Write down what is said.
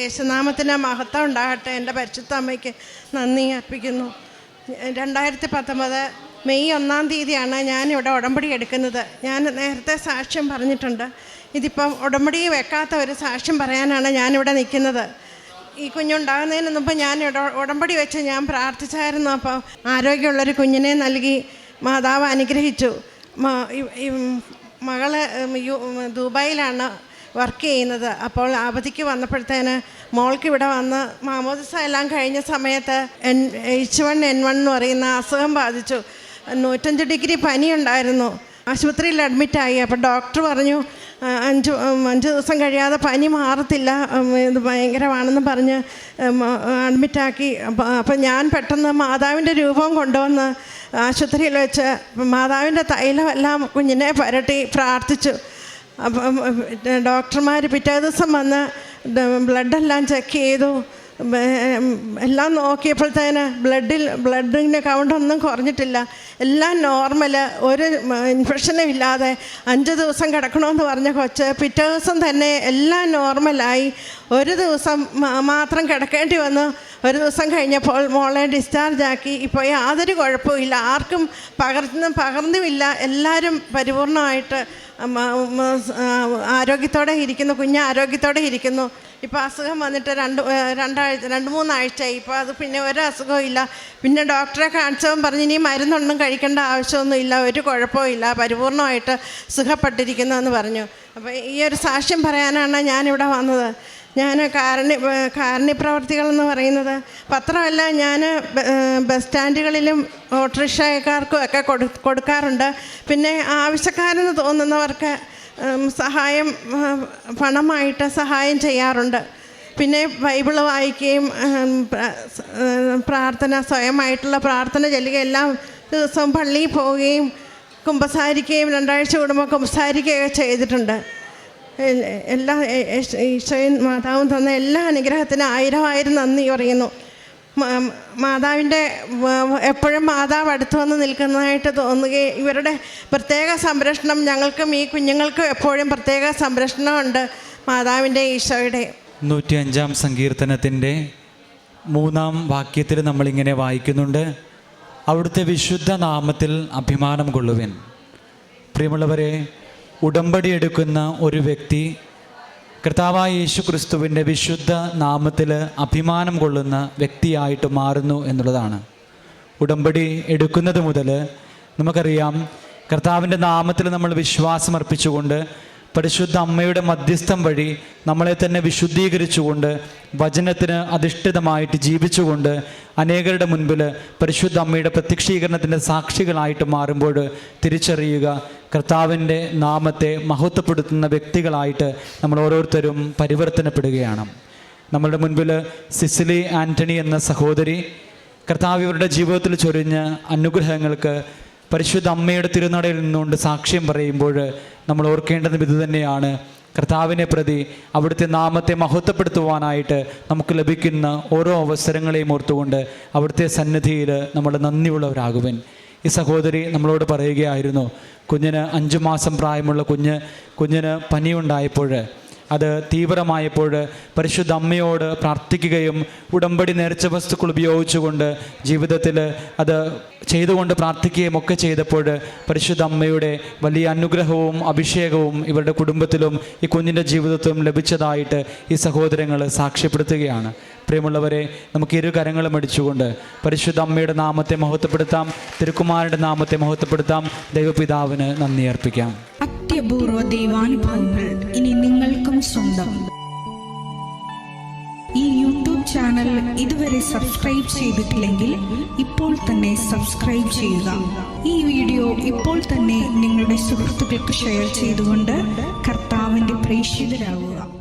യേശുനാമത്തിന് മഹത്വം ഉണ്ടാകട്ടെ. എന്റെ പരിശുദ്ധ അമ്മയ്ക്ക് നന്ദി അർപ്പിക്കുന്നു. രണ്ടായിരത്തി പത്തൊമ്പത് മെയ് ഒന്നാം തീയതിയാണ് ഞാനിവിടെ ഉടമ്പടി എടുക്കുന്നത്. ഞാൻ നേരത്തെ സാക്ഷ്യം പറഞ്ഞിട്ടുണ്ട്. ഇതിപ്പം ഉടമ്പടി വെക്കാത്ത ഒരു സാക്ഷ്യം പറയാനാണ് ഞാനിവിടെ നിൽക്കുന്നത്. ഈ കുഞ്ഞുണ്ടാകുന്നതിന് മുമ്പ് ഞാൻ ഉട- ഉടമ്പടി വെച്ച് ഞാൻ പ്രാർത്ഥിച്ചായിരുന്നു. അപ്പോൾ ആരോഗ്യമുള്ളൊരു കുഞ്ഞിനെ നൽകി മാതാവ് അനുഗ്രഹിച്ചു. മകൾ ദുബായിലാണ് വർക്ക് ചെയ്യുന്നത്. അപ്പോൾ അവധിക്ക് വന്നപ്പോഴത്തേന് മോൾക്ക് ഇവിടെ വന്ന് മാമോദിസ എല്ലാം കഴിഞ്ഞ സമയത്ത് N H one N one എന്ന് പറയുന്ന അസുഖം ബാധിച്ചു. നൂറ്റഞ്ച് ഡിഗ്രി പനി ഉണ്ടായിരുന്നു ആശുപത്രിയിൽ അഡ്മിറ്റായി അപ്പോൾ ഡോക്ടർ പറഞ്ഞു അഞ്ച് അഞ്ച് ദിവസം കഴിയാതെ പനി മാറത്തില്ല. ഇത് ഭയങ്കരമാണെന്ന് പറഞ്ഞ് അഡ്മിറ്റാക്കി അപ്പം ഞാൻ പെട്ടെന്ന് മാതാവിന്റെ രൂപം കൊണ്ടുവന്ന് ആശുപത്രിയിൽ വെച്ച് മാതാവിന്റെ തൈലമെല്ലാം കുഞ്ഞിനെ പരട്ടി പ്രാർത്ഥിച്ചു. അപ്പം ഡോക്ടർമാർ പിറ്റേ ദിവസം വന്ന് ബ്ലഡെല്ലാം ചെക്ക് ചെയ്തു. എല്ലാം നോക്കിയപ്പോഴത്തേന് ബ്ലഡിൽ ബ്ലഡിന്റെ കൗണ്ടൊന്നും കുറഞ്ഞിട്ടില്ല. എല്ലാം നോർമൽ ഒരു ഇൻഫെക്ഷനും ഇല്ലാതെ അഞ്ച് ദിവസം കിടക്കണമെന്ന് പറഞ്ഞ കൊച്ച് പിറ്റേ ദിവസം തന്നെ എല്ലാം നോർമലായി. ഒരു ദിവസം മാത്രം കിടക്കേണ്ടി വന്നു. ഒരു ദിവസം കഴിഞ്ഞപ്പോൾ മോളെ ഡിസ്ചാർജ് ആക്കി. ഇപ്പോൾ യാതൊരു കുഴപ്പമില്ല ആർക്കും പകർന്നും പകർന്നുമില്ല. എല്ലാവരും പരിപൂർണമായിട്ട് ആരോഗ്യത്തോടെ ഇരിക്കുന്നു. കുഞ്ഞ് ആരോഗ്യത്തോടെ ഇരിക്കുന്നു. ഇപ്പോൾ അസുഖം വന്നിട്ട് രണ്ട് രണ്ടാഴ്ച രണ്ട് മൂന്നാഴ്ചയായി. ഇപ്പോൾ അത് പിന്നെ ഒരു അസുഖവും ഇല്ല. പിന്നെ ഡോക്ടറെ കാണിച്ചവൻ പറഞ്ഞ് ഇനി മരുന്നൊന്നും കഴിക്കേണ്ട ആവശ്യമൊന്നുമില്ല. ഒരു കുഴപ്പമില്ല പരിപൂർണമായിട്ട് സുഖപ്പെട്ടിരിക്കുന്നു എന്ന് പറഞ്ഞു. അപ്പോൾ ഈ ഒരു സാക്ഷ്യം പറയാനാണ് ഞാനിവിടെ വന്നത്. ഞാൻ കാരണി പ്രവർത്തികളെന്ന് പറയുന്നത് പത്രമല്ല ഞാൻ ബസ് സ്റ്റാൻഡുകളിലും ഓട്ടോറിക്ഷക്കാർക്കും ഒക്കെ കൊടു കൊടുക്കാറുണ്ട്. പിന്നെ ആവശ്യക്കാരെന്ന് തോന്നുന്നവർക്ക് സഹായം പണമായിട്ട് സഹായം ചെയ്യാറുണ്ട്. പിന്നെ ബൈബിൾ വായിക്കുകയും പ്രാർത്ഥന സ്വയമായിട്ടുള്ള പ്രാർത്ഥന ചെല്ലുകയും എല്ലാം ദിവസവും പള്ളിയിൽ പോവുകയും കുമ്പസാരിക്കുകയും രണ്ടാഴ്ച കൂടുമ്പോൾ കുമ്പസാരിക്കുകയൊക്കെ ചെയ്തിട്ടുണ്ട്. എല്ലാ ഈശോയും മാതാവും തന്ന എല്ലാ അനുഗ്രഹത്തിനും ആയിരം ആയിരം നന്ദി പറയുന്നു. മാതാവിന്റെ എപ്പോഴും മാതാവ് അടുത്ത് വന്ന് നിൽക്കുന്നതായിട്ട് തോന്നുകയും ഇവരുടെ പ്രത്യേക സംരക്ഷണം ഞങ്ങൾക്കും ഈ കുഞ്ഞുങ്ങൾക്കും എപ്പോഴും പ്രത്യേക സംരക്ഷണമുണ്ട് മാതാവിന്റെ ഈശോയുടെ. നൂറ്റി അഞ്ചാം സങ്കീർത്തനത്തിന്റെ മൂന്നാം വാക്യത്തിൽ നമ്മളിങ്ങനെ വായിക്കുന്നുണ്ട്. അവിടുത്തെ വിശുദ്ധ നാമത്തിൽ അഭിമാനം കൊള്ളുവൻ. പ്രിയമുള്ളവരെ ഉടമ്പടി എടുക്കുന്ന ഒരു വ്യക്തി കർത്താവായ യേശു ക്രിസ്തുവിന്റെ വിശുദ്ധ നാമത്തിൽ അഭിമാനം കൊള്ളുന്ന വ്യക്തിയായിട്ട് മാറുന്നു എന്നുള്ളതാണ്. ഉടമ്പടി എടുക്കുന്നത് മുതൽ നമുക്കറിയാം കർത്താവിന്റെ നാമത്തിൽ നമ്മൾ വിശ്വാസം അർപ്പിച്ചുകൊണ്ട് പരിശുദ്ധ അമ്മയുടെ മധ്യസ്ഥം വഴി നമ്മളെ തന്നെ വിശുദ്ധീകരിച്ചുകൊണ്ട് വചനത്തിന് അധിഷ്ഠിതമായിട്ട് ജീവിച്ചുകൊണ്ട് അനേകരുടെ മുൻപിൽ പരിശുദ്ധ അമ്മയുടെ പ്രത്യക്ഷീകരണത്തിന്റെ സാക്ഷികളായിട്ട് മാറുമ്പോൾ തിരിച്ചറിയുക കർത്താവിന്റെ നാമത്തെ മഹത്വപ്പെടുത്തുന്ന വ്യക്തികളായിട്ട് നമ്മൾ ഓരോരുത്തരും പരിവർത്തനപ്പെടുകയാണ്. നമ്മളുടെ മുൻപിൽ സിസിലി ആന്റണി എന്ന സഹോദരി കർത്താവ് ഇവരുടെ ജീവിതത്തിൽ ചൊരിഞ്ഞ അനുഗ്രഹങ്ങൾക്ക് പരിശുദ്ധ അമ്മയുടെ തിരുനടയിൽ നിന്നുകൊണ്ട് സാക്ഷ്യം പറയുമ്പോൾ നമ്മൾ ഓർക്കേണ്ടത് ഇത് തന്നെയാണ്. കർത്താവിനെ പ്രതി അവിടുത്തെ നാമത്തെ മഹത്വപ്പെടുത്തുവാനായിട്ട് നമുക്ക് ലഭിക്കുന്ന ഓരോ അവസരങ്ങളെയും ഓർത്തുകൊണ്ട് അവിടുത്തെ സന്നിധിയിൽ നമ്മൾ നന്ദിയുള്ളവരാകുവൻ. ഈ സഹോദരി നമ്മളോട് പറയുകയായിരുന്നു കുഞ്ഞിന് അഞ്ചു മാസം പ്രായമുള്ള കുഞ്ഞ് കുഞ്ഞിന് പനിയുണ്ടായപ്പോൾ അത് തീവ്രമായപ്പോൾ പരിശുദ്ധ അമ്മയോട് പ്രാർത്ഥിക്കുകയും ഉടമ്പടി നേർച്ച വസ്തുക്കൾ ഉപയോഗിച്ചുകൊണ്ട് ജീവിതത്തിൽ അത് ചെയ്തുകൊണ്ട് പ്രാർത്ഥിക്കുകയും ഒക്കെ ചെയ്തപ്പോൾ പരിശുദ്ധ അമ്മയുടെ വലിയ അനുഗ്രഹവും അഭിഷേകവും ഇവരുടെ കുടുംബത്തിലും ഈ കുഞ്ഞിന്റെ ജീവിതത്തിലും ലഭിച്ചതായിട്ട് ഈ സഹോദരങ്ങൾ സാക്ഷ്യപ്പെടുത്തുകയാണ്. പ്രിയമുള്ളവരെ നമുക്ക് ഇരു കരങ്ങളും അടിച്ചുകൊണ്ട് പരിശുദ്ധ അമ്മയുടെ നാമത്തെ മഹത്വപ്പെടുത്താം തിരുക്കുമാരുടെ നാമത്തെ മഹത്വപ്പെടുത്താം ദൈവപിതാവിന് നന്ദി അർപ്പിക്കാം. അത്യപൂർവ ദൈവാനുഭവങ്ങൾ ഇനി നിങ്ങൾക്കും സ്വന്തം. ഈ യൂട്യൂബ് ചാനൽ ഇതുവരെ സബ്സ്ക്രൈബ് ചെയ്തിട്ടില്ലെങ്കിൽ ഇപ്പോൾ തന്നെ സബ്സ്ക്രൈബ് ചെയ്യുക. ഈ വീഡിയോ ഇപ്പോൾ തന്നെ നിങ്ങളുടെ സുഹൃത്തുക്കൾക്ക് ഷെയർ ചെയ്തുകൊണ്ട് കർത്താവിന്റെ പ്രേക്ഷിതരാകുക